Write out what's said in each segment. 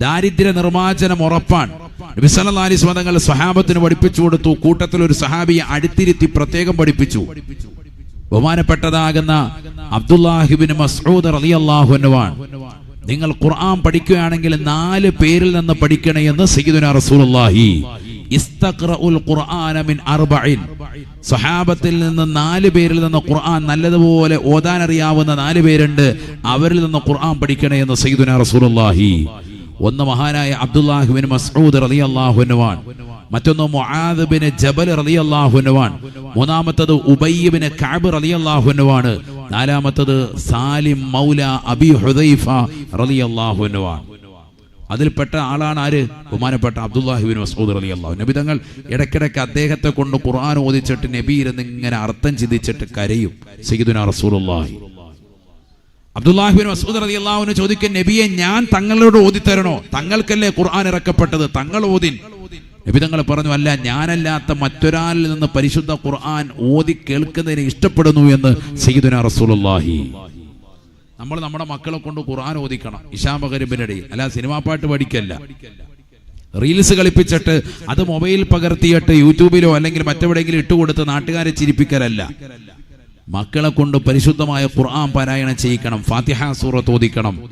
ദാരിദ്ര്യ നിർമ്മാർജനം ഉറപ്പാണ്. നബി സ്വതങ്ങൾ സ്വഹാബത്തിന് പഠിപ്പിച്ചു കൊടുത്തു. കൂട്ടത്തിൽ ഒരു സഹാബിയെ അടുത്തിരുത്തി പ്രത്യേകം പഠിപ്പിച്ചു. ബഹുമാനപ്പെട്ടതാകുന്ന അബ്ദുല്ലാഹിബിൻ മസ്ഊദ് റളിയല്ലാഹു അള്ളാഹുനുവാണ് നിങ്ങൾ ഖുർആൻ പഠിക്കുകയാണെങ്കിൽ നാല് പേരിൽ നിന്ന് പഠിക്കണേ എന്ന് സയ്യിദുനാ റസൂലുള്ളാഹി. ഖുർആന സഹാബത്തിൽ നിന്ന് നാല് പേരിൽ നിന്ന് ഖുർആൻ നല്ലതുപോലെ ഓതാൻ അറിയാവുന്ന നാല് പേരുണ്ട്. അവരിൽ നിന്ന് ഖുർആൻ പഠിക്കണേ എന്ന് സയ്യിദുനാ റസൂലുള്ളാഹി. ഒന്ന് മഹാനായ അബ്ദുല്ലാഹുബിൻ മസ്ഊദ് റലി അള്ളാഹുനുവാൻ മറ്റൊന്ന് മുആദ് ബിൻ ജബൽ റലി അള്ളാഹുനുവാൻ മൂന്നാമത്തത് ഉബയ്യബിന് കാബ് റലി അള്ളാഹുനുവാണ് നാലാമത്തത് സാലിം മൗല അബി ഹുദൈഫ റലി അള്ളാഹുനുവാൻ അതിൽപ്പെട്ട ആളാണ് ആര്? ബഹുമാനപ്പെട്ട അബ്ദുല്ലാഹിബിൻ മസ്ഊദ് അള്ളാഹു നബി തങ്ങൾ ഇടയ്ക്കിടയ്ക്ക് അദ്ദേഹത്തെ കൊണ്ട് ഖുർആൻ ഓദിച്ചിട്ട് നബി ഇരുന്ന് ഇങ്ങനെ അർത്ഥം ചിന്തിച്ചിട്ട് കരയും. സയ്യിദുനാ റസൂലുള്ളാഹി. അബ്ദുല്ലാഹിബിൻ മസൂദ് റതി അള്ളാഹുവിന് ചോദിക്കും നബിയെ ഞാൻ തങ്ങളോട് ഓതി ഓതിത്തരണോ? തങ്ങൾക്കല്ലേ ഖുർആൻ ഇറക്കപ്പെട്ടത്? തങ്ങൾ ഓതിൻ. നബി തങ്ങൾ പറഞ്ഞു അല്ല ഞാനല്ലാത്ത മറ്റൊരാളിൽ നിന്ന് പരിശുദ്ധ ഖുർആൻ ഓതി കേൾക്കുന്നതിനെ ഇഷ്ടപ്പെടുന്നു എന്ന് സയ്യിദുന റസൂലുള്ളാഹി. നമ്മൾ നമ്മുടെ മക്കളെ കൊണ്ട് ഖുർആൻ ഓദിക്കണം ഇഷാമകരിബിന്റെ ഇടയിൽ. അല്ല സിനിമാ പാട്ട് പഠിക്കല്ല. റീൽസ് കളിപ്പിച്ചിട്ട് അത് മൊബൈൽ പകർത്തിയിട്ട് യൂട്യൂബിലോ അല്ലെങ്കിൽ മറ്റെവിടെയെങ്കിലും ഇട്ടുകൊടുത്ത് നാട്ടുകാരെ ചിരിപ്പിക്കലല്ല. മക്കളെ കൊണ്ട് പരിശുദ്ധമായ ഖുർആൻ പാരായണം ചെയ്യിക്കണം ഫാത്തിഹ സൂറത്ത് ഓദിക്കണം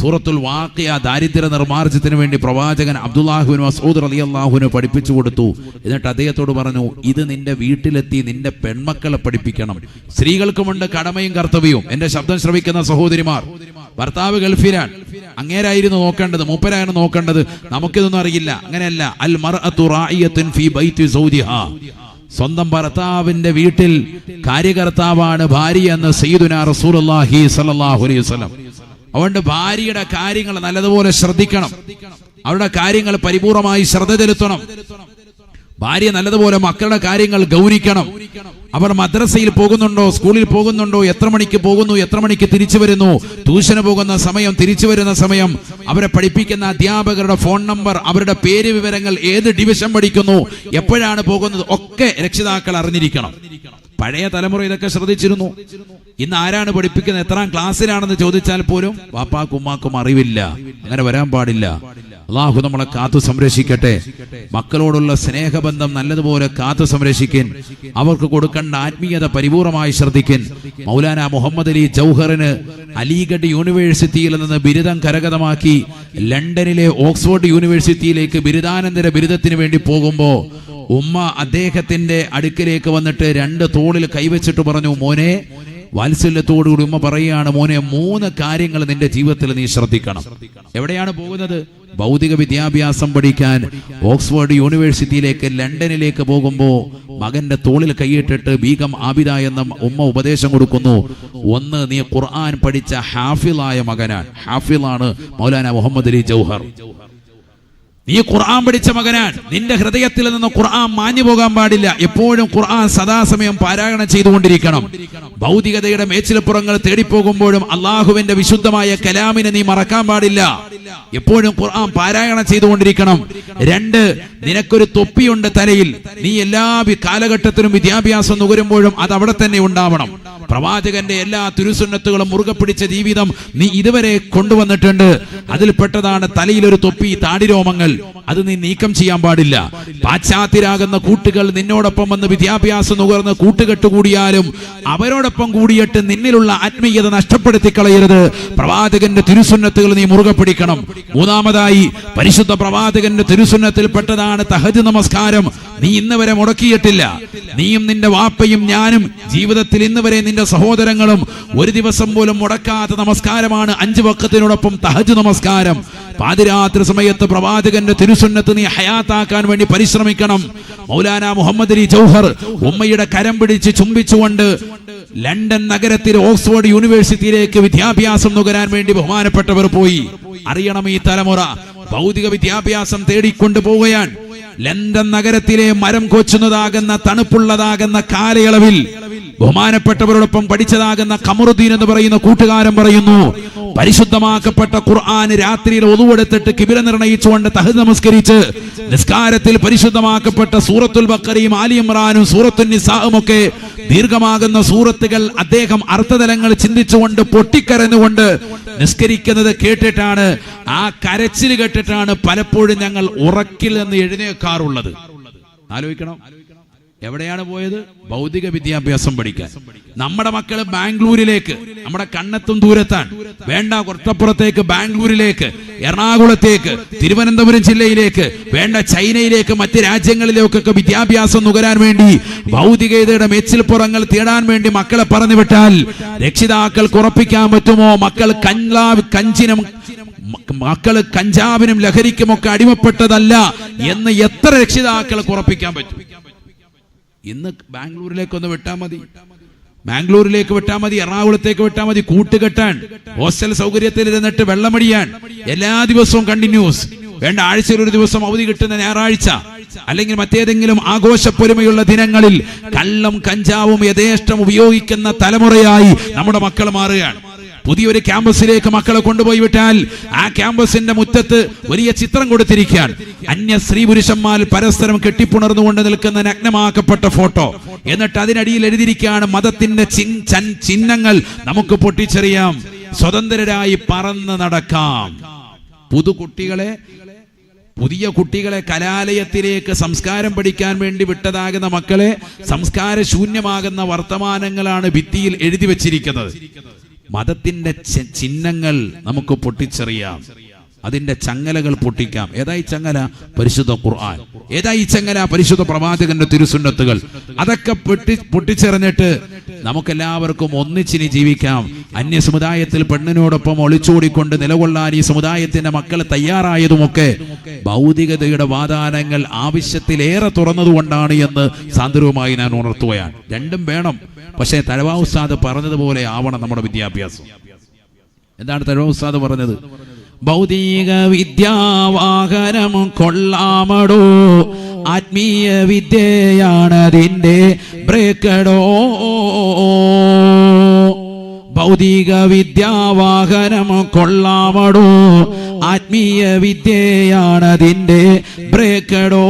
സൂറത്തുൽ വാക്കിയ ദാരിദ്ര്യ നിർമ്മാർജത്തിന് വേണ്ടി പ്രവാചകൻ അബ്ദുല്ലാഹുവിന് മസൂദ് അലി അള്ളാഹുവിന് പഠിപ്പിച്ചു കൊടുത്തു. എന്നിട്ട് അദ്ദേഹത്തോട് പറഞ്ഞു ഇത് നിന്റെ വീട്ടിലെത്തി നിന്റെ പെൺമക്കളെ പഠിപ്പിക്കണം. സ്ത്രീകൾക്കുമുണ്ട് കടമയും കർത്തവ്യവും. എന്റെ ശബ്ദം ശ്രവിക്കുന്ന സഹോദരിമാർ ഭർത്താവ് ഗൾഫിലാണ്. അങ്ങേരായിരുന്നു നോക്കേണ്ടത് മൂപ്പരായിരുന്നു നോക്കേണ്ടത്. നമുക്കിതൊന്നും അറിയില്ല. അങ്ങനെയല്ല. അൽ റായിയത്തുൻ ഫീ ബൈത്തി സൗദിഹാ. സ്വന്തം ഭർത്താവിന്റെ വീട്ടിൽ കാര്യകർത്താവാണ് ഭാര്യ എന്ന് സയ്യിദുന റസൂലുള്ളാഹി സ്വല്ലല്ലാഹു അലൈഹി വസല്ലം. അതുകൊണ്ട് ഭാര്യയുടെ കാര്യങ്ങൾ നല്ലതുപോലെ ശ്രദ്ധിക്കണം. അവരുടെ കാര്യങ്ങൾ പരിപൂർണമായി ശ്രദ്ധ ചെലുത്തണം. ഭാര്യ നല്ലതുപോലെ മക്കളുടെ കാര്യങ്ങൾ ഗൗരിക്കണം. അവർ മദ്രസയിൽ പോകുന്നുണ്ടോ? സ്കൂളിൽ പോകുന്നുണ്ടോ? എത്ര മണിക്ക് പോകുന്നു? എത്ര മണിക്ക് തിരിച്ചു വരുന്നു? ട്യൂഷന് പോകുന്ന സമയം തിരിച്ചു വരുന്ന സമയം. അവരെ പഠിപ്പിക്കുന്ന അധ്യാപകരുടെ ഫോൺ നമ്പർ അവരുടെ പേര് വിവരങ്ങൾ ഏത് ഡിവിഷൻ പഠിക്കുന്നു എപ്പോഴാണ് പോകുന്നത് ഒക്കെ രക്ഷിതാക്കൾ അറിഞ്ഞിരിക്കണം. പഴയ തലമുറ ഇതൊക്കെ ശ്രദ്ധിച്ചിരുന്നു. ഇന്ന് ആരാണ് പഠിപ്പിക്കുന്നത്? എത്രാം ക്ലാസ്സിലാണെന്ന് ചോദിച്ചാൽ പോലും വാപ്പാക്കും ഉമ്മാക്കും അറിവില്ല. അങ്ങനെ വരാൻ പാടില്ല. അള്ളാഹു നമ്മളെ കാത്തു സംരക്ഷിക്കട്ടെ. മക്കളോടുള്ള സ്നേഹബന്ധം നല്ലതുപോലെ കാത്തു സംരക്ഷിക്കൻ. അവർക്ക് കൊടുക്കേണ്ട ആത്മീയത പരിപൂർണമായി ശ്രദ്ധിക്കൻ. മൗലാന മുഹമ്മദ് അലി ജൗഹറിന് അലിഗഡ് യൂണിവേഴ്സിറ്റിയിൽ നിന്ന് ബിരുദം കരഗതമാക്കി ലണ്ടനിലെ ഓക്സ്ഫോർഡ് യൂണിവേഴ്സിറ്റിയിലേക്ക് ബിരുദാനന്തര ബിരുദത്തിന് വേണ്ടി പോകുമ്പോൾ ഉമ്മ അദ്ദേഹത്തിന്റെ അടുക്കിലേക്ക് വന്നിട്ട് രണ്ട് തോളിൽ കൈവച്ചിട്ട് പറഞ്ഞു മോനെ വാത്സല്യത്തോടുകൂടി ഉമ്മ പറയുകയാണ് മോനെ മൂന്ന് കാര്യങ്ങൾ നിന്റെ ജീവിതത്തിൽ നീ ശ്രദ്ധിക്കണം. എവിടെയാണ് പോകുന്നത്? ഭൗതിക വിദ്യാഭ്യാസം പഠിക്കാൻ ഓക്സ്ഫോർഡ് യൂണിവേഴ്സിറ്റിയിലേക്ക് ലണ്ടനിലേക്ക് പോകുമ്പോൾ മകന്റെ തോളിൽ കൈയിട്ടിട്ട് ബീഗം ആബിദ എന്ന ഉമ്മ ഉപദേശം കൊടുക്കുന്നു. ഒന്ന് നീ ഖുർആൻ പഠിച്ച ഹാഫിലായ മകനാണ്. ഹാഫിലാണ് മൗലാന മുഹമ്മദ് അലി ജൗഹർ. നീ ഖുർആൻ പഠിച്ച മകനാണ്. നിന്റെ ഹൃദയത്തിൽ നിന്ന് ഖുർആൻ മാഞ്ഞു പോകാൻ പാടില്ല. എപ്പോഴും ഖുർആൻ സദാസമയം പാരായണം ചെയ്തുകൊണ്ടിരിക്കണം. ഭൗതികതയുടെ മേച്ചിലപ്പുറങ്ങൾ തേടിപ്പോകുമ്പോഴും അള്ളാഹുവിന്റെ വിശുദ്ധമായ കലാമിനെ നീ മറക്കാൻ പാടില്ല. എപ്പോഴും ഖുർആൻ പാരായണം ചെയ്തുകൊണ്ടിരിക്കണം. രണ്ട് നിനക്കൊരു തൊപ്പിയുണ്ട് തലയിൽ. നീ എല്ലാ കാലഘട്ടത്തിലും വിദ്യാഭ്യാസം നുകരുമ്പോഴും അത് അവിടെ തന്നെ ഉണ്ടാവണം. പ്രവാചകന്റെ എല്ലാ തിരുസുന്നത്തുകളും മുറുകെ പിടിച്ച ജീവിതം നീ ഇതുവരെ കൊണ്ടുവന്നിട്ടുണ്ട്. അതിൽപ്പെട്ടതാണ് തലയിലൊരു തൊപ്പി താടിരോമങ്ങൾ. അത് നീ നീക്കം ചെയ്യാൻ പാടില്ല. പാശ്ചാത്യരാകുന്ന കൂട്ടുകൾ നിന്നോടൊപ്പം വന്ന് വിദ്യാഭ്യാസം നുകർന്ന് കൂട്ടുകെട്ട് കൂടിയാലും അവരോടൊപ്പം കൂടിയിട്ട് നിന്നിലുള്ള ആത്മീയത നഷ്ടപ്പെടുത്തി കളയരുത് പ്രവാചകന്റെ തിരുസുന്നത്തുകൾ നീ മുറുകെ പിടിക്കണം. മൂന്നാമതായി പരിശുദ്ധ പ്രവാചകന്റെ തിരുസുന്നത്തിൽപ്പെട്ടതാണ് തഹജ് നമസ്കാരം. നീ ഇന്ന് വരെ മുടക്കിയിട്ടില്ല. നീയും നിന്റെ വാപ്പയും ഞാനും ജീവിതത്തിൽ ഇന്ന് വരെ നിന്റെ സഹോദരങ്ങളും ഒരു ദിവസം പോലും മുടക്കാത്ത നമസ്കാരമാണ് അഞ്ചു വക്കത്തിനോടൊപ്പം തഹജ് നമസ്കാരം. പാതിരാത്രി സമയത്ത് പ്രവാചകന്റെ തിരുസുന്നത്ത് നീ ഹയാത്താക്കാൻ വേണ്ടി പരിശ്രമിക്കണം. മൗലാന മുഹമ്മദ് അലി ജൗഹർ ഉമ്മയുടെ കരം പിടിച്ച് ചുംബിച്ചുകൊണ്ട് ലണ്ടൻ നഗരത്തിലെ ഓക്സ്ഫോർഡ് യൂണിവേഴ്സിറ്റിയിലേക്ക് വിദ്യാഭ്യാസം നുകരാൻ വേണ്ടി ബഹുമാനപ്പെട്ടവർ പോയി. അറിയണം ഈ തലമുറ. ഭൗതിക വിദ്യാഭ്യാസം തേടിക്കൊണ്ടു പോവുകയാണ്. ലണ്ടൻ നഗരത്തിലെ മരം കൊച്ചുന്നതാകുന്ന തണുപ്പുള്ളതാകുന്ന കാലയളവിൽ ബഹുമാനപ്പെട്ടവരോടൊപ്പം പഠിച്ചതാകുന്ന കമറുദ്ദീൻ എന്ന് പറയുന്ന കൂട്ടുകാരൻ പറയുന്നു പരിശുദ്ധമാക്കപ്പെട്ട ഖുർആൻ രാത്രിയിൽ ഒതുവെടുത്തിട്ട് കിബില നിർണയിച്ചുകൊണ്ട് തഹ് നമസ്കരിച്ച് നിസ്കാരത്തിൽ പരിശുദ്ധമാക്കപ്പെട്ട സൂറത്തുൽ ബക്കറിയും ആലി ഇമ്രാനും നിസാവും ഒക്കെ ദീർഘമാകുന്ന സൂറത്തുകൾ അദ്ദേഹം അർത്ഥതലങ്ങൾ ചിന്തിച്ചുകൊണ്ട് പൊട്ടിക്കരഞ്ഞുകൊണ്ട് നിസ്കരിക്കുന്നത് കേട്ടിട്ടാണ് ആ കരച്ചിൽ കേട്ടിട്ടാണ് പലപ്പോഴും ഞങ്ങൾ ഉറക്കിൽ നിന്ന് എഴുന്നേക്കാറുള്ളത്. ആലോചിക്കണം. എവിടെയാണ് പോയത്? ഭൗതിക വിദ്യാഭ്യാസം പഠിക്കാൻ. നമ്മുടെ മക്കൾ ബാംഗ്ലൂരിലേക്ക് നമ്മുടെ കണ്ണെത്തും ദൂരത്താണ്. വേണ്ട കുറച്ചപ്പുറത്തേക്ക് ബാംഗ്ലൂരിലേക്ക് എറണാകുളത്തേക്ക് തിരുവനന്തപുരം ജില്ലയിലേക്ക് വേണ്ട ചൈനയിലേക്ക് മറ്റ് രാജ്യങ്ങളിലേക്കൊക്കെ വിദ്യാഭ്യാസം നുകരാൻ വേണ്ടി ഭൗതികതയുടെ മെച്ചിൽപ്പുറങ്ങൾ തേടാൻ വേണ്ടി മക്കളെ പറഞ്ഞു വിട്ടാൽ രക്ഷിതാക്കൾക്ക് ഉറപ്പിക്കാൻ പറ്റുമോ? മക്കൾ കഞ്ചാ കഞ്ചിനും മക്കൾ കഞ്ചാവിനും ലഹരിക്കുമൊക്കെ അടിമപ്പെട്ടതല്ല എന്ന് എത്ര രക്ഷിതാക്കൾക്ക് കുറപ്പിക്കാൻ പറ്റും? ഇന്ന് ബാംഗ്ലൂരിലേക്ക് ഒന്ന് വിട്ടാൽ മതി. ബാംഗ്ലൂരിലേക്ക് വിട്ടാൽ മതി എറണാകുളത്തേക്ക് വിട്ടാൽ മതി കൂട്ടുകെട്ടാൻ ഹോസ്റ്റൽ സൗകര്യത്തിൽ ഇരുന്നിട്ട് വെള്ളമടിയാൻ. എല്ലാ ദിവസവും കണ്ടിന്യൂസ് വേണ്ട ആഴ്ചയിൽ ഒരു ദിവസം അവധി കിട്ടുന്ന ഞായറാഴ്ച. അല്ലെങ്കിൽ മറ്റേതെങ്കിലും ആഘോഷപ്പൊരുമയുള്ള ദിനങ്ങളിൽ കള്ളം കഞ്ചാവും യഥേഷ്ടം ഉപയോഗിക്കുന്ന തലമുറയായി നമ്മുടെ മക്കൾ മാറുകയാണ്. പുതിയൊരു ക്യാമ്പസിലേക്ക് മക്കളെ കൊണ്ടുപോയി വിട്ടാൽ ആ ക്യാമ്പസിന്റെ മുറ്റത്ത് വലിയ ചിത്രം കൊടുത്തിരിക്കുകയാണ്. അന്യ സ്ത്രീ പുരുഷന്മാർ പരസ്പരം കെട്ടിപ്പുണർന്നുകൊണ്ട് നിൽക്കുന്ന നഗ്നമാക്കപ്പെട്ട ഫോട്ടോ. എന്നിട്ട് അതിനടിയിൽ എഴുതിയിരിക്കുകയാണ് മതത്തിന്റെ ചിഹ്നങ്ങൾ നമുക്ക് പൊട്ടിച്ചെറിയാം. സ്വതന്ത്രരായി പറന്ന് നടക്കാം. പുതു കുട്ടികളെ പുതിയ കുട്ടികളെ കലാലയത്തിലേക്ക് സംസ്കാരം പഠിക്കാൻ വേണ്ടി വിട്ടതാകുന്ന മക്കളെ സംസ്കാര ശൂന്യമാകുന്ന വർത്തമാനങ്ങളാണ് ഭിത്തിയിൽ എഴുതി വച്ചിരിക്കുന്നത്. മതത്തിന്റെ ചിഹ്നങ്ങൾ നമുക്ക് പൊട്ടിച്ചെറിയാം. അതിന്റെ ചങ്ങലകൾ പൊട്ടിക്കാം. ഏതായി ചങ്ങല? പരിശുദ്ധ ഖുർആൻ. ഏതായി ചങ്ങല? പരിശുദ്ധ പ്രവാചകന്റെ തിരുസുന്നത്തുകൾ. അതൊക്കെ പൊട്ടി പൊട്ടിച്ചെറിഞ്ഞിട്ട് നമുക്കെല്ലാവർക്കും ഒന്നിച്ചിനി ജീവിക്കാം. അന്യ സമുദായത്തിൽ പെണ്ണിനോടൊപ്പം ഒളിച്ചോടിക്കൊണ്ട് നിലകൊള്ളാൻ ഈ സമുദായത്തിന്റെ മക്കൾ തയ്യാറായതുമൊക്കെ ഭൗതികതയുടെ വാദാനങ്ങൾ ആവശ്യത്തിലേറെ തുറന്നതുകൊണ്ടാണ് എന്ന് സാന്ദ്രവുമായി ഞാൻ ഉണർത്തുകയാണ്. രണ്ടും വേണം. പക്ഷേ തലവാ ഉസ്താദ് പറഞ്ഞതുപോലെ ആവണം നമ്മുടെ വിദ്യാഭ്യാസം. എന്താണ് തലവാ ഉസ്താദ് പറഞ്ഞത്? ഭൗതിക വിദ്യാവാഹനം കൊള്ളാമടോ. ആത്മീയ വിദ്യയാണ് വിദ്യയാണതിന്റെ ബ്രേക്കടോ. ഭൗതിക വിദ്യാവാഹനം കൊള്ളാമടോ. ആത്മീയ വിദ്യയാണ് വിദ്യയാണതിന്റെ ബ്രേക്കടോ.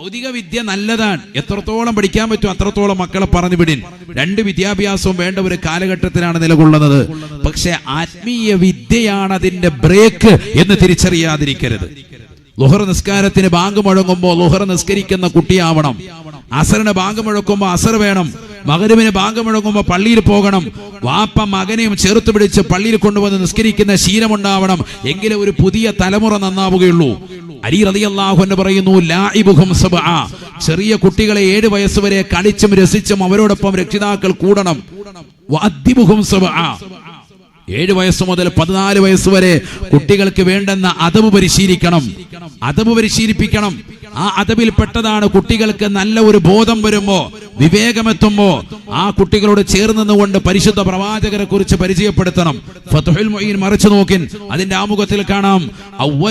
ഭൗതിക വിദ്യ നല്ലതാണ്. എത്രത്തോളം പഠിക്കാൻ പറ്റും അത്രത്തോളം മക്കളെ പറഞ്ഞു വിടിൻ. രണ്ട് വിദ്യാഭ്യാസവും വേണ്ട ഒരു കാലഘട്ടത്തിലാണ് നിലകൊള്ളുന്നത്. പക്ഷെ ആത്മീയ വിദ്യയാണ് അതിന്റെ ബ്രേക്ക് എന്ന് തിരിച്ചറിയാതിരിക്കരുത്. ലുഹർ നിസ്കാരത്തിന് ബാങ്ക് മുഴങ്ങുമ്പോൾ ലുഹർ നിസ്കരിക്കുന്ന കുട്ടിയാവണം. അസറിന് ബാങ്ക് മുഴക്കുമ്പോൾ അസർ വേണം. മകരുവിന് ബാങ്ക് മുഴങ്ങുമ്പോൾ പള്ളിയിൽ പോകണം. വാപ്പ മകനെയും ചേർത്ത് പിടിച്ച് പള്ളിയിൽ കൊണ്ടുവന്ന് നിസ്കരിക്കുന്ന ശീലമുണ്ടാവണം. എങ്കിലേ ഒരു പുതിയ തലമുറ നന്നാവുകയുള്ളൂ. അലി റളിയല്ലാഹു എന്ന് പറയുന്നു ലാഇബുഹും സബ്ആ ചെറിയ കുട്ടികളെ ഏഴ് വയസ്സ് വരെ കളിച്ചും രസിച്ചും അവരോടൊപ്പം രക്ഷിതാക്കൾ കൂടണം. വഅദ്ദിബുഹും സബ്ആ ഏഴ് വയസ്സ് മുതൽ പതിനാല് വയസ്സ് വരെ കുട്ടികൾക്ക് വേണ്ടെന്ന അതവ് പരിശീലിക്കണം. അതവ് പരിശീലിപ്പിക്കണം. ആ അതവിൽ പെട്ടതാണ് കുട്ടികൾക്ക് നല്ല ഒരു ബോധം വരുമ്പോ വിവേകമെത്തുമ്പോ ആ കുട്ടികളോട് ചേർന്ന് നിന്നുകൊണ്ട് പരിശുദ്ധ പ്രവാചകരെ കുറിച്ച് പരിചയപ്പെടുത്തണം. ഫത്ഹുൽ മുഈൻ മറിച്ചു നോക്കിൻ. അതിന്റെ ആമുഖത്തിൽ കാണാം.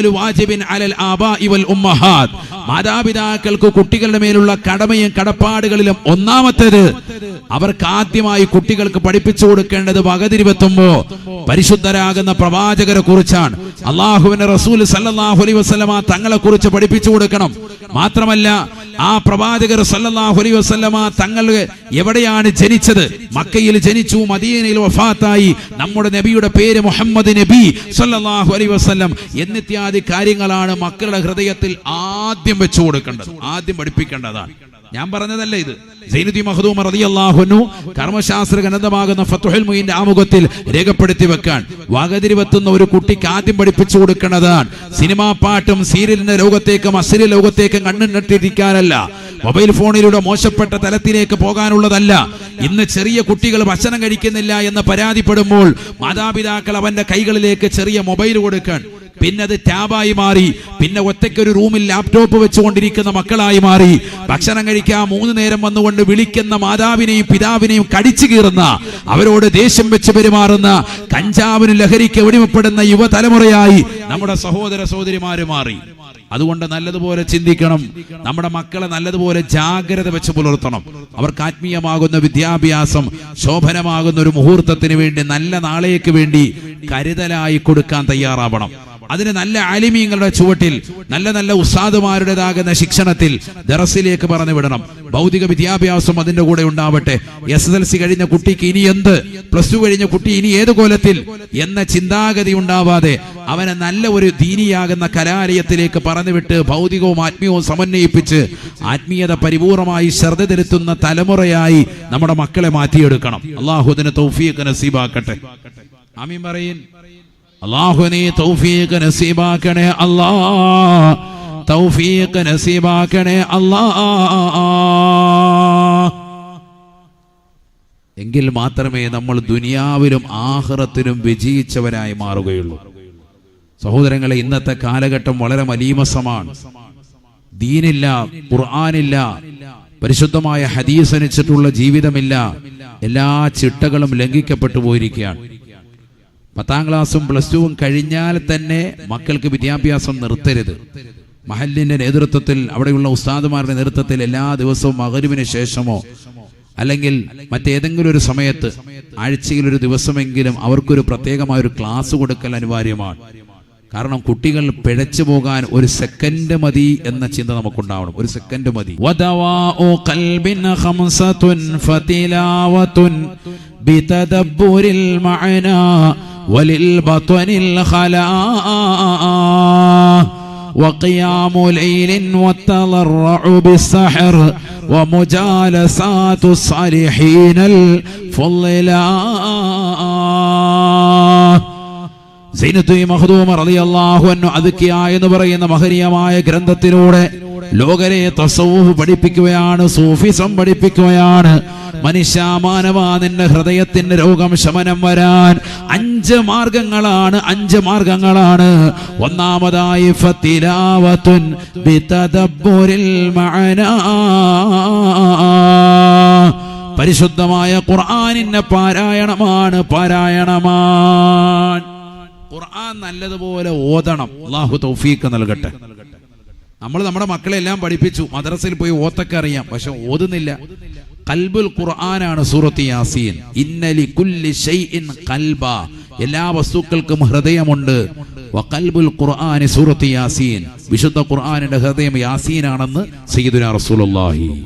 വാജിബിൻ അലൽ ആബാഇ വൽ ഉമ്മഹാത്ത് മാതാപിതാക്കൾക്ക് കുട്ടികളുടെ മേലുള്ള കടമയും കടപ്പാടുകളിലും ഒന്നാമത്തേത് അവർക്ക് ആദ്യമായി കുട്ടികൾക്ക് പഠിപ്പിച്ചു കൊടുക്കേണ്ടത് വകതിരിവെത്തുമ്പോ പരിശുദ്ധരാകുന്ന പ്രവാചകരെ കുറിച്ചാണ്. അള്ളാഹുവിന്റെ റസൂൽ സല്ലല്ലാഹു അലൈഹി വസല്ലമ തങ്ങളെ കുറിച്ച് പഠിപ്പിച്ചു കൊടുക്കണം. മാത്രമല്ല ആ പ്രവാചകർ സല്ലല്ലാഹു അലൈഹി വസല്ലമ തങ്ങൾ എവിടെയാണ് ജനിച്ചത്? മക്കയിൽ ജനിച്ചു മദീനയിൽ വഫാത്തായി. നമ്മുടെ നബിയുടെ പേര് മുഹമ്മദ് നബി സല്ലാഹു അലൈഹി വസല്ലം. എന്നിത്യാദി കാര്യങ്ങളാണ് മക്കളുടെ ഹൃദയത്തിൽ ആദ്യം വെച്ചു കൊടുക്കേണ്ടത് ആദ്യം പഠിപ്പിക്കേണ്ടതാണ്. ഞാൻ പറഞ്ഞതല്ലേ ഇത്. കർമ്മശാസ്ത്ര ഗ്രന്ഥമാകുന്ന ഫത്തുഹൽ മുയിന്റെ ആമുഖത്തിൽ രേഖപ്പെടുത്തി വെക്കാൻ വകതിരിവെത്തുന്ന ഒരു കുട്ടിക്ക് ആദ്യം പഠിപ്പിച്ചു കൊടുക്കേണ്ടതാണ് സിനിമാ പാട്ടും സീരിയലിന്റെ ലോകത്തേക്കും അശ്ലീല ലോകത്തേക്കും കണ്ണുനട്ടിരിക്കാനല്ല മൊബൈൽ ഫോണിലൂടെ മോശപ്പെട്ട തലത്തിലേക്ക് പോകാനുള്ളതല്ല. ഇന്ന് ചെറിയ കുട്ടികൾ ഭക്ഷണം കഴിക്കുന്നില്ല എന്ന് പരാതിപ്പെടുമ്പോൾ മാതാപിതാക്കൾ അവന്റെ കൈകളിലേക്ക് ചെറിയ മൊബൈൽ കൊടുക്കാൻ പിന്നെ അത് ടാബായി മാറി. പിന്നെ ഒറ്റയ്ക്ക് ഒരു റൂമിൽ ലാപ്ടോപ്പ് വെച്ചുകൊണ്ടിരിക്കുന്ന മക്കളായി മാറി. ഭക്ഷണം കഴിക്കാൻ മൂന്ന് നേരം വന്നുകൊണ്ട് വിളിക്കുന്ന മാതാവിനെയും പിതാവിനെയും കടിച്ചു കീറുന്ന അവരോട് ദേഷ്യം വെച്ച് പെരുമാറുന്ന കഞ്ചാവിന് ലഹരിക്ക് ഒടിമപ്പെടുന്ന യുവതലമുറയായി നമ്മുടെ സഹോദര സഹോദരിമാര് മാറി. അതുകൊണ്ട് നല്ലതുപോലെ ചിന്തിക്കണം. നമ്മുടെ മക്കളെ നല്ലതുപോലെ ജാഗ്രത വെച്ച് പുലർത്തണം. അവർക്ക് ആത്മീയമാകുന്ന വിദ്യാഭ്യാസം ശോഭനമാകുന്ന ഒരു മുഹൂർത്തത്തിന് വേണ്ടി നല്ല നാളേക്ക് വേണ്ടി കരുതലായി കൊടുക്കാൻ തയ്യാറാവണം. അതിന് നല്ല ആലിമീങ്ങളുടെ ചുവട്ടിൽ നല്ല നല്ല ഉസ്താദുമാരുടേതാകുന്ന ശിക്ഷണത്തിൽ ദറസിലേക്ക് പറഞ്ഞു വിടണം. ഭൗതിക വിദ്യാഭ്യാസം അതിന്റെ കൂടെ ഉണ്ടാവട്ടെ. എസ് എസ് എൽ സി കഴിഞ്ഞ കുട്ടിക്ക് ഇനി എന്ത്? പ്ലസ് ടു കഴിഞ്ഞ കുട്ടി ഇനി ഏത് കോലത്തിൽ? എന്ന ചിന്താഗതി ഉണ്ടാവാതെ അവനെ നല്ല ഒരു ദീനിയാകുന്ന കലാലയത്തിലേക്ക് പറഞ്ഞുവിട്ട് ഭൗതികവും ആത്മീയവും സമന്വയിപ്പിച്ച് ആത്മീയത പരിപൂർണമായി ശ്രദ്ധ തിരുത്തുന്ന തലമുറയായി നമ്മുടെ മക്കളെ മാറ്റിയെടുക്കണം. അള്ളാഹുദിനെ തൗഫീഖ് നസീബാക്കട്ടെ. ആമീൻ പറയിൻ. അള്ളാഹു നീ തൗഫീഖ് നസീബാക്കണേ അല്ലാ. തൗഫീഖ് നസീബാക്കണേ അല്ലാ. എങ്കിൽ മാത്രമേ നമ്മൾ ദുനിയാവിലും ആഹ്റത്തിലും വിജയിച്ചവരായി മാറുകയുള്ളൂ. സഹോദരങ്ങളെ ഇന്നത്തെ കാലഘട്ടം വളരെ മലീമസമാണ്. ദീനില്ല ഖുർആാനില്ല പരിശുദ്ധമായ ഹദീസ് അനുസരിച്ചിട്ടുള്ള ജീവിതമില്ല. എല്ലാ ചിട്ടകളും ലംഘിക്കപ്പെട്ടു പോയിരിക്കുകയാണ്. പത്താം ക്ലാസ്സും പ്ലസ് ടുവും കഴിഞ്ഞാൽ തന്നെ മക്കൾക്ക് വിദ്യാഭ്യാസം നിർത്തരുത്. മഹല്ലിന്റെ നേതൃത്വത്തിൽ അവിടെയുള്ള ഉസ്താദുമാരുടെ നേതൃത്വത്തിൽ എല്ലാ ദിവസവും മകരുവിന് ശേഷമോ അല്ലെങ്കിൽ മറ്റേതെങ്കിലും ഒരു സമയത്ത് ആഴ്ചയിൽ ഒരു ദിവസമെങ്കിലും അവർക്കൊരു പ്രത്യേകമായ ഒരു ക്ലാസ് കൊടുക്കൽ അനിവാര്യമാണ്. കാരണം കുട്ടികൾ പിഴച്ചു പോകാൻ ഒരു സെക്കൻഡ് മതി എന്ന ചിന്ത നമുക്കുണ്ടാവണം. ഒരു സെക്കൻഡ് മതി. ബിതദബ്ബുരിൽ മഅനാ വലിൽ ബത്വനിൽ ഖലാ وقيام ليل والتضرع بالسحر ومجالسات الصالحين الفضلاء സൈനത്തുയി മഹദൂമ റളിയല്ലാഹു അൻഹു അദ്കിയ എന്ന് പറയുന്ന മഹനീയമായ ഗ്രന്ഥത്തിലൂടെ ലോകരെ തസവൂഫ് പഠിപ്പിക്കുകയാണ് സൂഫിസം പഠിപ്പിക്കുകയാണ്. മനുഷ്യാമാനവാ നിന്റെ ഹൃദയത്തിന്റെ രോഗം ശമനം വരാൻ അഞ്ച് മാർഗങ്ങളാണ് അഞ്ച് മാർഗങ്ങളാണ്. ഒന്നാമതായി ഫത്തിലാവത്തുൻ ബിതദബ്ബുരിൽ മഅനാ. പരിശുദ്ധമായ ഖുർആാനിന്റെ പാരായണമാണ് പാരായണമാണ്. ഖുർആൻ നല്ലതുപോലെ ഓതണം. അള്ളാഹു തൗഫീക്ക് നൽകട്ടെ. നമ്മൾ നമ്മുടെ മക്കളെ എല്ലാം പഠിപ്പിച്ചു. മദ്രസയിൽ പോയി ഓത്തൊക്കെ അറിയാം. പക്ഷെ ഓതുന്നില്ല. കൽബുൽ ഖുർആനാണ് സൂറത്ത് യാസീൻ. ഇന്നലി കുല്ലി ഷൈഇൻ കൽബ. എല്ലാ വസ്തുക്കൾക്കും ഹൃദയമുണ്ട്. വഖൽബുൽ ഖുർആൻ സൂറത്ത് യാസീൻ. വിശുദ്ധ ഖുർആനിന്റെ ഹൃദയം യാസീനാണെന്ന് സയ്യിദുനാ റസൂലുള്ളാഹി.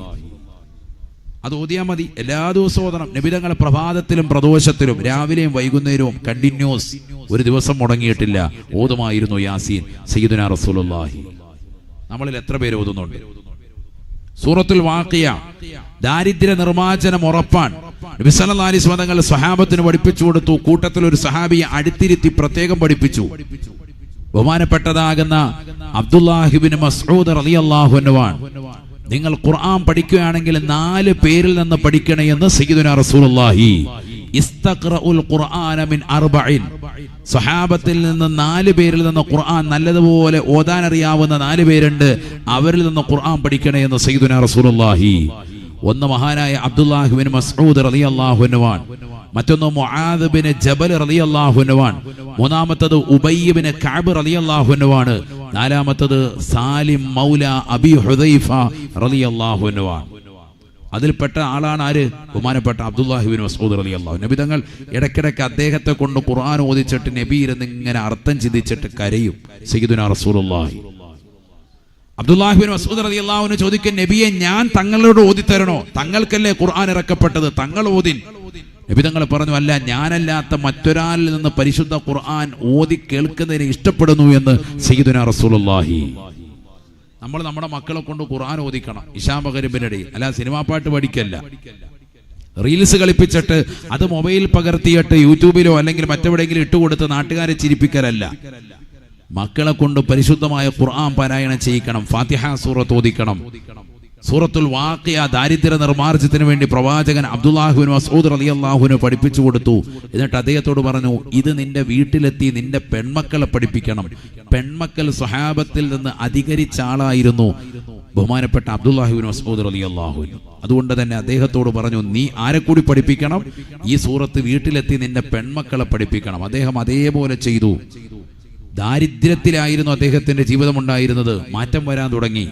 അത് ഓതിയാൽ മതി. എല്ലാ ദിവസവും ഓതണം. നബിതങ്ങളെ പ്രഭാതത്തിലും പ്രദോഷത്തിലും രാവിലെയും വൈകുന്നേരവും കണ്ടിന്യൂസ്. ഒരു ദിവസം മുടങ്ങിയിട്ടില്ല. ഓതുമായിരുന്നു യാസീൻ സയ്യിദുനാ റസൂലുള്ളാഹി. നമ്മളിൽ എത്ര പേര് ഓതുന്നുണ്ട്? സൂറത്തുൽ വാക്കിയ ദാരിദ്ര്യ നിർമ്മാർജനം ഉറപ്പാൻ നബി മതങ്ങൾ സ്വഹാബത്തിന് പഠിപ്പിച്ചു കൊടുത്തു. കൂട്ടത്തിൽ ഒരു സഹാബിയെ അടുത്തിരുത്തി പ്രത്യേകം പഠിപ്പിച്ചു. ബഹുമാനപ്പെട്ടതാകുന്ന അബ്ദുല്ലാഹിബിൻ മസൂദ് റളിയല്ലാഹു അൻഹുവാൻ നിങ്ങൾ ഖുർആൻ പഠിക്കുകയാണെങ്കിൽ നാല് പേരിൽ നിന്ന് പഠിക്കണേ എന്ന് സയ്യിദുനാ റസൂലുള്ളാഹി. ഇസ്തഖ്റഉൽ ഖുർആന മിൻ അർബഇൻ. സഹാബത്തിൽ നിന്ന് നാല് പേരിൽ നിന്ന് ഖുർആൻ നല്ലതുപോലെ ഓതാൻ അറിയാവുന്ന നാല് പേരുണ്ട്. അവരിൽ നിന്ന് ഖുർആൻ പഠിക്കണേ എന്ന് സയ്യിദുന റസൂലുള്ളാഹി. ഒന്ന് മഹാനായ അബ്ദുല്ലാഹിബിൻ മസ്ഊദ് റളിയല്ലാഹു അൻഹുവാൻ മറ്റൊന്ന് മുആദ് ബിൻ ജബൽ റളിയല്ലാഹു അൻഹുവാൻ മൂന്നാമത്തത് ഉബയ്യ് ബിൻ കഅബ് റളിയല്ലാഹു അൻഹുവാണ്. നാലാമത്തത് സാലിം മൗല അബി ഹുദൈഫ റളിയല്ലാഹു അൻഹുവാൻ അതിൽപ്പെട്ട ആളാണ് ആര്? ബഹുമാനപ്പെട്ട അബ്ദുല്ലാഹിബിൻ മസൂദ് അലി അള്ളാഹു നബി തങ്ങൾ ഇടയ്ക്കിടയ്ക്ക് അദ്ദേഹത്തെ കൊണ്ട് ഖുർആൻ ഓദിച്ചിട്ട് നബി ഇരുന്ന് ഇങ്ങനെ അർത്ഥം ചിന്തിച്ചിട്ട് കരയും. സയ്യിദുന റസൂലുള്ളാഹി. അബ്ദുല്ലാഹിബിൻ മസൂദ് അലി അള്ളാഹുവിനെ ചോദിക്കും നബിയെ ഞാൻ തങ്ങളോട് ഓതിത്തരണോ? തങ്ങൾക്കല്ലേ ഖുർആൻ ഇറക്കപ്പെട്ടത്? തങ്ങൾ ഓതിൻ. നബി തങ്ങൾ പറഞ്ഞു അല്ല ഞാനല്ലാത്ത മറ്റൊരാളിൽ നിന്ന് പരിശുദ്ധ ഖുർആൻ ഓതി കേൾക്കുന്നതിനെ ഇഷ്ടപ്പെടുന്നു എന്ന് സയ്യിദുന റസൂലുള്ളാഹി. നമ്മൾ നമ്മുടെ മക്കളെ കൊണ്ട് ഖുർആൻ ഓദിക്കണം ഇഷാമകരിമ്പിനിടയിൽ അല്ല സിനിമാ പാട്ട് പഠിക്കല്ല. റീൽസ് കളിപ്പിച്ചിട്ട് അത് മൊബൈൽ പകർത്തിയിട്ട് യൂട്യൂബിലോ അല്ലെങ്കിൽ മറ്റെവിടെയെങ്കിലും ഇട്ടുകൊടുത്ത് നാട്ടുകാരെ ചിരിപ്പിക്കലല്ല. മക്കളെ കൊണ്ട് പരിശുദ്ധമായ ഖുർആൻ പാരായണം ചെയ്യിക്കണം. ഫാത്തിഹ സൂറത്ത് ഓദിക്കണം സൂറത്തുൽ വാക്കിയ ദാരിദ്ര്യ നിർമ്മാർജത്തിന് വേണ്ടി പ്രവാചകൻ അബ്ദുല്ലാഹുവിന് മസൂദ് അലി അള്ളാഹുവിന് പഠിപ്പിച്ചു കൊടുത്തു. എന്നിട്ട് അദ്ദേഹത്തോട് പറഞ്ഞു ഇത് നിന്റെ വീട്ടിലെത്തി നിന്റെ പെൺമക്കളെ പഠിപ്പിക്കണം. പെൺമക്കൾ സ്വഹാബത്തിൽ നിന്ന് അധികരിച്ച ആളായിരുന്നു ബഹുമാനപ്പെട്ട അബ്ദുല്ലാഹുബിൻ മസൂദ് അലി അള്ളാഹുവിൻ അതുകൊണ്ട് തന്നെ അദ്ദേഹത്തോട് പറഞ്ഞു നീ ആരെ കൂടി പഠിപ്പിക്കണം? ഈ സൂറത്ത് വീട്ടിലെത്തി നിന്റെ പെൺമക്കളെ പഠിപ്പിക്കണം. അദ്ദേഹം അതേപോലെ ചെയ്തു. ദാരിദ്ര്യത്തിലായിരുന്നു അദ്ദേഹത്തിന്റെ ജീവിതം ഉണ്ടായിരുന്നത് മാറ്റം വരാൻ തുടങ്ങി.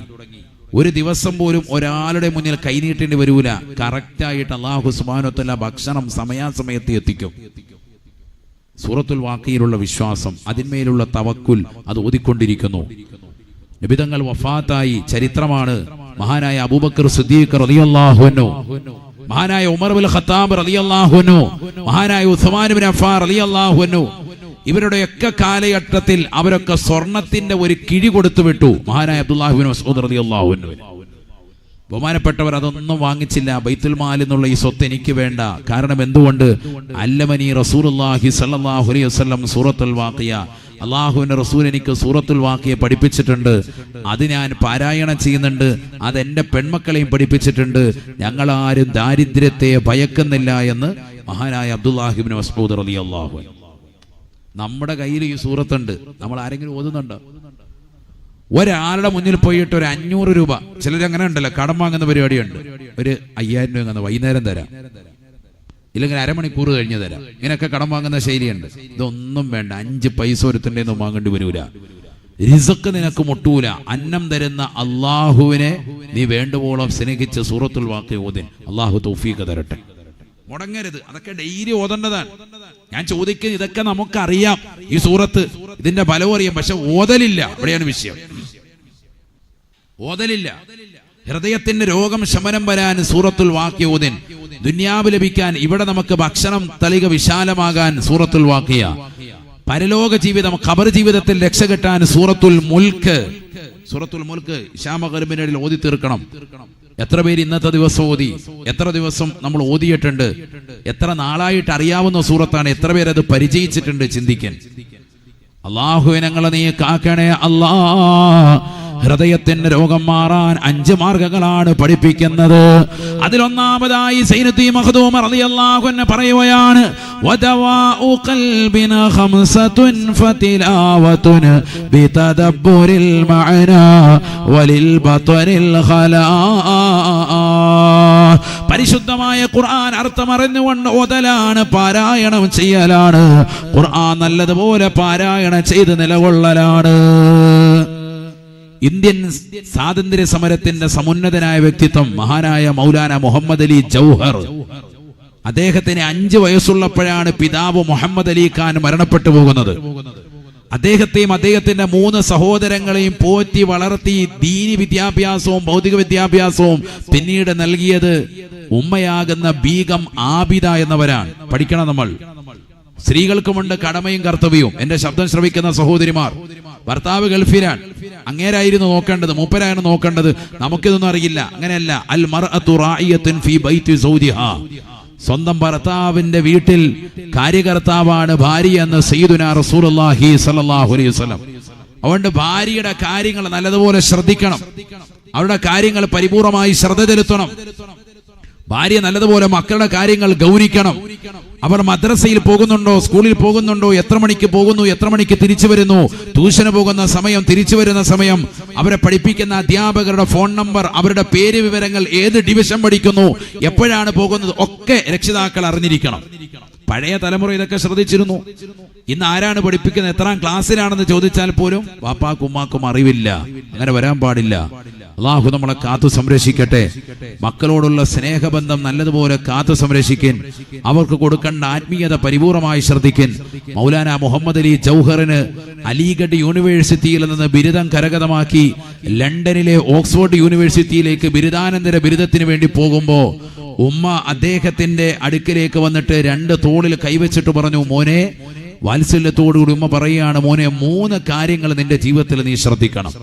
ഒരു ദിവസം പോലും ഒരാളുടെ മുന്നിൽ കൈനീട്ടേണ്ടി വരൂല. കറക്റ്റായിട്ട് അള്ളാഹു സുബാനത്തല്ല ഭക്ഷണം സമയാസമയത്ത് എത്തിക്കും. സൂറത്തുൽ വാക്കിയിലുള്ള വിശ്വാസം അതിന്മേലുള്ള തവക്കുൽ അത് ഓതിക്കൊണ്ടിരിക്കുന്നു. നിബിതങ്ങൾ വഫാത്തായി ചരിത്രമാണ്. മഹാനായ അബൂബക്കർ സിദ്ദീഖ് റലിയല്ലാഹുനു മഹാനായ ഉമർ ബിൻ ഖത്താബ് റലിയല്ലാഹുനു മഹാനായ ഉസ്മാൻ ബിൻ അഫ്ഫാൻ റളിയല്ലാഹുവിനു ഇവരുടെയൊക്കെ കാലഘട്ടത്തിൽ അവരൊക്കെ സ്വർണത്തിന്റെ ഒരു കിഴി കൊടുത്തു വിട്ടു. മഹാനായ അബ്ദുല്ലാഹുബിൻ മസ്ഊദ് റളിയല്ലാഹുവിനു ബഹുമാനപ്പെട്ടവർ അതൊന്നും വാങ്ങിച്ചില്ല. ബൈത്തുൽ മാൽ എന്നുള്ള ഈ സ്വത്ത് എനിക്ക് വേണ്ട. കാരണം എന്തുകൊണ്ട്? അല്ലമനി റസൂലുള്ളാഹി സല്ലല്ലാഹു അലൈഹി വസല്ലം സൂറത്തുൽ വാക്കിയ അള്ളാഹുവിന്റെ റസൂൽ എനിക്ക് സൂറത്തുൽ വാക്കിയെ പഠിപ്പിച്ചിട്ടുണ്ട്. അത് ഞാൻ പാരായണം ചെയ്യുന്നുണ്ട്. അത് എന്റെ പെൺമക്കളെയും പഠിപ്പിച്ചിട്ടുണ്ട്. ഞങ്ങളാരും ദാരിദ്ര്യത്തെ ഭയക്കുന്നില്ല എന്ന് മഹാനായ അബ്ദുല്ലാഹിബിൻ മസ്ഊദ് അലി അൻഹു. നമ്മുടെ കയ്യിൽ ഈ സൂറത്തുണ്ട്. നമ്മൾ ആരെങ്കിലും ഓതുന്നുണ്ടോ? ഒരാളുടെ മുന്നിൽ പോയിട്ട് ഒരു അഞ്ഞൂറ് രൂപ. ചിലരങ്ങനെ ഉണ്ടല്ലോ കടം വാങ്ങുന്ന പരിപാടിയുണ്ട്. ഒരു അയ്യായിരം രൂപ അങ്ങനെ വൈകുന്നേരം തരാം. ഇല്ലെങ്കിൽ അരമണിക്കൂർ കഴിഞ്ഞ് തരാം. ഇങ്ങനെയൊക്കെ കടം വാങ്ങുന്ന ശൈലിയുണ്ട്. ഇതൊന്നും വേണ്ട. അഞ്ച് പൈസ ഒരുത്തന്റെ ഒന്നും വാങ്ങേണ്ടി വരൂല. റിസക്ക് നിനക്ക് മുട്ടൂല. അന്നം തരുന്ന അള്ളാഹുവിനെ നീ വേണ്ടുവോളം സ്നേഹിച്ച് സൂറത്തുൽ വാക്കി ഓതിൻ. അള്ളാഹു തൗഫീഖ് തരട്ടെ. മുടങ്ങരുത്. അതൊക്കെ ഡെയിലി ഓതേണ്ടതാണ്. ഞാൻ ചോദിക്കുന്നത് ഇതൊക്കെ നമുക്കറിയാം. ഈ സൂറത്ത് ഇതിന്റെ ഫലവും അറിയാം. പക്ഷെ ഓതലില്ല. അവിടെയാണ് വിഷയം. ഓതലില്ല. ഹൃദയത്തിന്റെ രോഗം ശമനം വരാൻ സൂറത്തുൽ വാക്യോദിൻ. ദുന്യാവ് ലഭിക്കാൻ ഇവിടെ നമുക്ക് ഭക്ഷണം തളിക വിശാലമാകാൻ സൂറത്തുൽ വാക്യ പരലോക ജീവിതം ഖബർ ജീവിതത്തിൽ രക്ഷ കിട്ടാൻ സൂറത്തുൽ മുൽക്ക്. സൂറത്തുൽ മുൽക്ക് ഇഷാമകർമിന്റെ ഇടയിൽ ഓതി തീർക്കണം. എത്ര പേര് ഇന്നത്തെ ദിവസം ഓതി? എത്ര ദിവസം നമ്മൾ ഓതിയിട്ടുണ്ട്? എത്ര നാളായിട്ട് അറിയാവുന്ന സൂറത്താണ്? എത്ര പേര് അത് പരിചയിച്ചിട്ടുണ്ട്? ചിന്തിക്കാൻ. അള്ളാഹുവിനങ്ങളെ നീ കാക്കണേ അല്ലാ ഹൃദയത്തിന്റെ രോഗം മാറാൻ അഞ്ച് മാർഗങ്ങളാണ് പഠിപ്പിക്കുന്നത്. അതിലൊന്നാമതായി സൈനത്തി മഹദൂമർ റളിയല്ലാഹു അൻഹു പറയുകയാണ് മഅനാ വലിൽ പരിശുദ്ധമായ ഖുർആൻ അർത്ഥമറിഞ്ഞുകൊണ്ട് ഓതലാണ് പാരായണം ചെയ്യലാണ്. ഖുർആൻ നല്ലതുപോലെ പാരായണം ചെയ്ത് നിലകൊള്ളലാണ്. ഇന്ത്യൻ സ്വാതന്ത്ര്യ സമരത്തിന്റെ സമുന്നതനായ വ്യക്തിത്വം മഹാനായ മൗലാന മുഹമ്മദ് അലി ജൗഹർ. അദ്ദേഹത്തിന് അഞ്ചു വയസ്സുള്ളപ്പോഴാണ് പിതാവ് മുഹമ്മദ് അലി ഖാൻ മരണപ്പെട്ടു പോകുന്നത്. അദ്ദേഹത്തെയും അദ്ദേഹത്തിന്റെ മൂന്ന് സഹോദരങ്ങളെയും പോറ്റി വളർത്തി ദീനി വിദ്യാഭ്യാസവും ഭൗതിക വിദ്യാഭ്യാസവും പിന്നീട് നൽകിയത് ഉമ്മയാകുന്ന ബീഗം ആബിദ എന്നവരാണ്. പഠിക്കണം നമ്മൾ. സ്ത്രീകൾക്കുമുണ്ട് കടമയും കർത്തവ്യവും. എന്റെ ശബ്ദം ശ്രവിക്കുന്ന സഹോദരിമാർ ഭർത്താവ് ഗൾഫിലാണ്. അങ്ങേരായിരുന്നു നോക്കേണ്ടത് മൂപ്പരായിരുന്നു നോക്കേണ്ടത്. നമുക്കിതൊന്നും അറിയില്ല. അങ്ങനെയല്ല അൽ ഫീ സൗദിഹ. സ്വന്തം ഭർത്താവിന്റെ വീട്ടിൽ കാര്യകർത്താവാണ് ഭാര്യ എന്ന് റസൂലുള്ളാഹി അലൈഹി വസല്ലം. അതുകൊണ്ട് ഭാര്യയുടെ കാര്യങ്ങൾ നല്ലതുപോലെ ശ്രദ്ധിക്കണം. അവരുടെ കാര്യങ്ങൾ പരിപൂർണമായി ശ്രദ്ധ ചെലുത്തണം. ഭാര്യ നല്ലതുപോലെ മക്കളുടെ കാര്യങ്ങൾ ഗൗനിക്കണം അവർ മദ്രസയിൽ പോകുന്നുണ്ടോ? സ്കൂളിൽ പോകുന്നുണ്ടോ? എത്ര മണിക്ക് പോകുന്നു? എത്ര മണിക്ക് തിരിച്ചു വരുന്നു? ട്യൂഷന് പോകുന്ന സമയം തിരിച്ചു വരുന്ന സമയം. അവരെ പഠിപ്പിക്കുന്ന അധ്യാപകരുടെ ഫോൺ നമ്പർ അവരുടെ പേര് വിവരങ്ങൾ ഏത് ഡിവിഷൻ പഠിക്കുന്നു എപ്പോഴാണ് പോകുന്നത് ഒക്കെ രക്ഷിതാക്കൾ അറിഞ്ഞിരിക്കണം. പഴയ തലമുറ ഇതൊക്കെ ശ്രദ്ധിച്ചിരുന്നു. ഇന്ന് ആരാണ് പഠിപ്പിക്കുന്നത്? എത്രാം ക്ലാസ്സിലാണെന്ന് ചോദിച്ചാൽ പോലും വാപ്പാക്കും ഉമ്മാക്കും അറിവില്ല. അങ്ങനെ വരാൻ പാടില്ല. അള്ളാഹു നമ്മളെ കാത്തു സംരക്ഷിക്കട്ടെ. മക്കളോടുള്ള സ്നേഹബന്ധം നല്ലതുപോലെ കാത്തു സംരക്ഷിക്കൻ. അവർക്ക് കൊടുക്കേണ്ട ആത്മീയത പരിപൂർണമായി ശ്രദ്ധിക്കൻ. മൗലാന മുഹമ്മദ് അലി ജൗഹറിന് അലിഗഡ് യൂണിവേഴ്സിറ്റിയിൽ നിന്ന് ബിരുദം കരഗതമാക്കി ലണ്ടനിലെ ഓക്സ്ഫോർഡ് യൂണിവേഴ്സിറ്റിയിലേക്ക് ബിരുദാനന്തര ബിരുദത്തിന് വേണ്ടി പോകുമ്പോൾ ഉമ്മ അദ്ദേഹത്തിന്റെ അടുക്കിലേക്ക് വന്നിട്ട് രണ്ട് തോളിൽ കൈവച്ചിട്ട് പറഞ്ഞു മോനെ വാത്സല്യത്തോടുകൂടി ഉമ്മ പറയുകയാണ് മോനെ മൂന്ന് കാര്യങ്ങൾ നിന്റെ ജീവിതത്തിൽ നീ ശ്രദ്ധിക്കണം.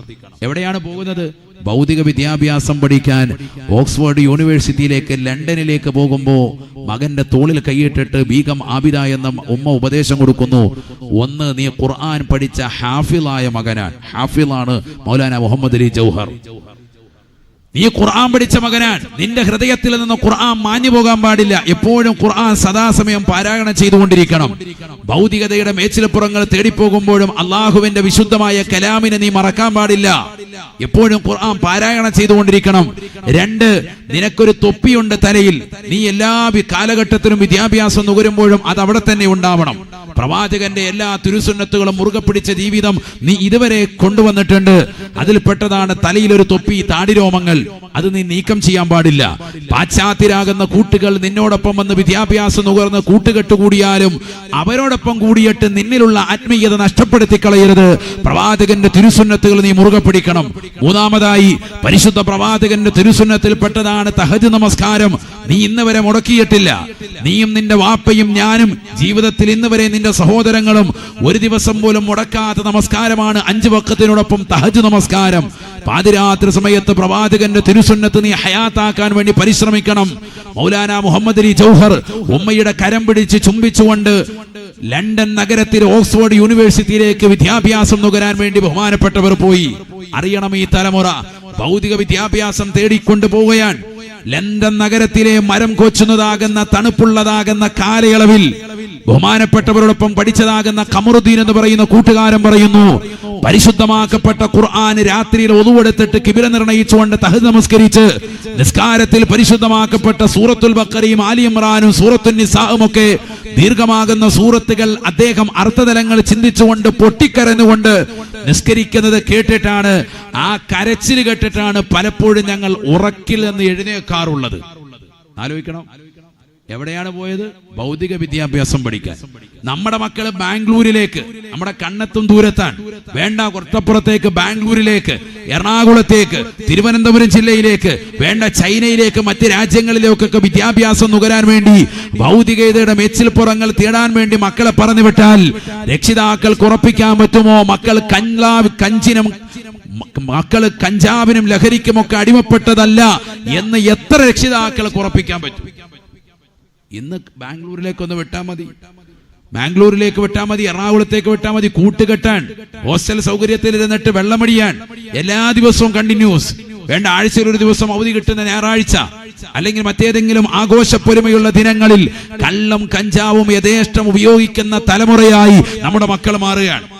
എവിടെയാണ് പോകുന്നത്? ഭൗതിക വിദ്യാഭ്യാസം പഠിക്കാൻ ഓക്സ്ഫോർഡ് യൂണിവേഴ്സിറ്റിയിലേക്ക് ലണ്ടനിലേക്ക് പോകുമ്പോൾ മകന്റെ തോളിൽ കൈയിട്ടിട്ട് ബീഗം ആബിദ എന്ന ഉമ്മ ഉപദേശം കൊടുക്കുന്നു. ഒന്ന് നീ ഖുർആൻ പഠിച്ച ഹാഫിളായ മകനാണ്. ഹാഫിളാണ് മൗലാന മുഹമ്മദ് അലി ജൗഹർ. നീ ഖുർആൻ പഠിച്ച മകനാൻ നിന്റെ ഹൃദയത്തിൽ നിന്ന് ഖുർആൻ മാഞ്ഞു പോകാൻ പാടില്ല. എപ്പോഴും ഖുർആൻ സദാസമയം പാരായണം ചെയ്തുകൊണ്ടിരിക്കണം. ഭൗതികതയുടെ മേച്ചിലപ്പുറങ്ങൾ തേടിപ്പോകുമ്പോഴും അള്ളാഹുവിന്റെ വിശുദ്ധമായ കലാമിനെ നീ മറക്കാൻ പാടില്ല. എപ്പോഴും ഖുർആൻ പാരായണം ചെയ്തുകൊണ്ടിരിക്കണം. രണ്ട് നിനക്കൊരു തൊപ്പിയുണ്ട് തലയിൽ. നീ എല്ലാ കാലഘട്ടത്തിലും വിദ്യാഭ്യാസം നുകരുമ്പോഴും അത് അവിടെ തന്നെ ഉണ്ടാവണം. പ്രവാചകന്റെ എല്ലാ തിരുസുന്നത്തുകളും മുറുകെ പിടിച്ച ജീവിതം നീ ഇതുവരെ കൊണ്ടുവന്നിട്ടുണ്ട്. അതിൽപ്പെട്ടതാണ് തലയിൽ ഒരു തൊപ്പി താടിരോമങ്ങൾ. അത് നീ നീക്കം ചെയ്യാൻ പാടില്ല. പാശ്ചാത്യരാകുന്ന കൂട്ടുകൾ നിന്നോടൊപ്പം വന്ന് വിദ്യാഭ്യാസം നുകർന്ന് കൂട്ടുകെട്ട് കൂടിയാലും അവരോടൊപ്പം കൂടിയിട്ട് നിന്നിലുള്ള ആത്മീയത നഷ്ടപ്പെടുത്തി കളയരുത് പ്രവാചകന്റെ തിരുസുന്നത്തുകൾ നീ മുറുകെ പിടിക്കണം. മൂന്നാമതായി പരിശുദ്ധ പ്രവാചകന്റെ തിരുസുന്നത്തിൽപ്പെട്ടതാണ് തഹജ് നമസ്കാരം. നീ ഇന്ന് വരെ മുടക്കിയിട്ടില്ല. നീയും നിന്റെ വാപ്പയും ഞാനും ജീവിതത്തിൽ ഇന്ന് വരെ നിന്റെ സഹോദരങ്ങളും ഒരു ദിവസം പോലും മുടക്കാത്ത നമസ്കാരമാണ് അഞ്ചു വക്കത്തിനോടൊപ്പം തഹജ് നമസ്കാരം. പാതിരാത്രി സമയത്ത് പ്രവാചകന്റെ തിരുസുന്നത്ത് നീ ഹയാത്താക്കാൻ വേണ്ടി പരിശ്രമിക്കണം. മൗലാന മുഹമ്മദ് അലി ജൗഹർ ഉമ്മയുടെ കരം പിടിച്ച് ചുംബിച്ചുകൊണ്ട് ലണ്ടൻ നഗരത്തിൽ ഓക്സ്ഫോർഡ് യൂണിവേഴ്സിറ്റിയിലേക്ക് വിദ്യാഭ്യാസം നുകരാൻ വേണ്ടി ബഹുമാനപ്പെട്ടവർ പോയി. അറിയണം ഈ തലമുറ. ഭൗതിക വിദ്യാഭ്യാസം തേടിക്കൊണ്ടു പോവുകയാണ്. ലണ്ടൻ നഗരത്തിലെ മരം കൊച്ചുന്നതാകുന്ന തണുപ്പുള്ളതാകുന്ന കാലയളവിൽ ബഹുമാനപ്പെട്ടവരോടൊപ്പം പഠിച്ചതാകുന്ന കമറുദ്ദീൻ എന്ന് പറയുന്ന കൂട്ടുകാരൻ പറയുന്നു പരിശുദ്ധമാക്കപ്പെട്ട ഖുർആൻ രാത്രിയിൽ ഒതുവെടുത്തിട്ട് കിബില നിർണയിച്ചുകൊണ്ട് തഹ് നമസ്കരിച്ച് നിസ്കാരത്തിൽ പരിശുദ്ധമാക്കപ്പെട്ട സൂറത്തുൽ ബക്കറിയും ആലി ഇമ്രാനും സൂറത്തുൽ ഒക്കെ ദീർഘമാകുന്ന സൂറത്തുകൾ അദ്ദേഹം അർത്ഥതലങ്ങൾ ചിന്തിച്ചുകൊണ്ട് പൊട്ടിക്കരഞ്ഞുകൊണ്ട് നിസ്കരിക്കുന്നത് കേട്ടിട്ടാണ് ആ കരച്ചിൽ കേട്ടിട്ടാണ് പലപ്പോഴും ഞങ്ങൾ ഉറക്കിൽ നിന്ന് എഴുന്നേക്കാറുള്ളത്. ആലോചിക്കണം. എവിടെയാണ് പോയത്? ഭൗതിക വിദ്യാഭ്യാസം പഠിക്കാൻ. നമ്മുടെ മക്കൾ ബാംഗ്ലൂരിലേക്ക് നമ്മുടെ കണ്ണെത്തും ദൂരത്താണ്. വേണ്ട കുറച്ചപ്പുറത്തേക്ക് ബാംഗ്ലൂരിലേക്ക് എറണാകുളത്തേക്ക് തിരുവനന്തപുരം ജില്ലയിലേക്ക് വേണ്ട ചൈനയിലേക്ക് മറ്റ് രാജ്യങ്ങളിലേക്കൊക്കെ വിദ്യാഭ്യാസം നുകരാൻ വേണ്ടി ഭൗതികതയുടെ മെച്ചിൽപ്പുറങ്ങൾ തേടാൻ വേണ്ടി മക്കളെ പറഞ്ഞു വിട്ടാൽ രക്ഷിതാക്കൾ കുറപ്പിക്കാൻ പറ്റുമോ? മക്കൾ കഞ്ചാ കഞ്ചിനും മക്ക- മക്കൾ കഞ്ചാവിനും ലഹരിക്കുമൊക്കെ അടിമപ്പെട്ടതല്ല എന്ന് എത്ര രക്ഷിതാക്കൾ കുറപ്പിക്കാൻ പറ്റും? ഇന്ന് ബാംഗ്ലൂരിലേക്ക് ഒന്ന് വിട്ടാൽ മതി. ബാംഗ്ലൂരിലേക്ക് വിട്ടാൽ മതി എറണാകുളത്തേക്ക് വിട്ടാൽ മതി കൂട്ടുകെട്ടാൻ ഹോസ്റ്റൽ സൗകര്യത്തിൽ ഇരുന്നിട്ട് വെള്ളമടിയാൻ. എല്ലാ ദിവസവും കണ്ടിന്യൂസ്. വേണ്ട ആഴ്ചയിൽ ഒരു ദിവസം അവധി കിട്ടുന്ന ഞായറാഴ്ച. അല്ലെങ്കിൽ മറ്റേതെങ്കിലും ആഘോഷപ്പൊരുമയുള്ള ദിനങ്ങളിൽ കള്ളം കഞ്ചാവും യഥേഷ്ടം ഉപയോഗിക്കുന്ന തലമുറയായി നമ്മുടെ മക്കൾ മാറുകയാണ്.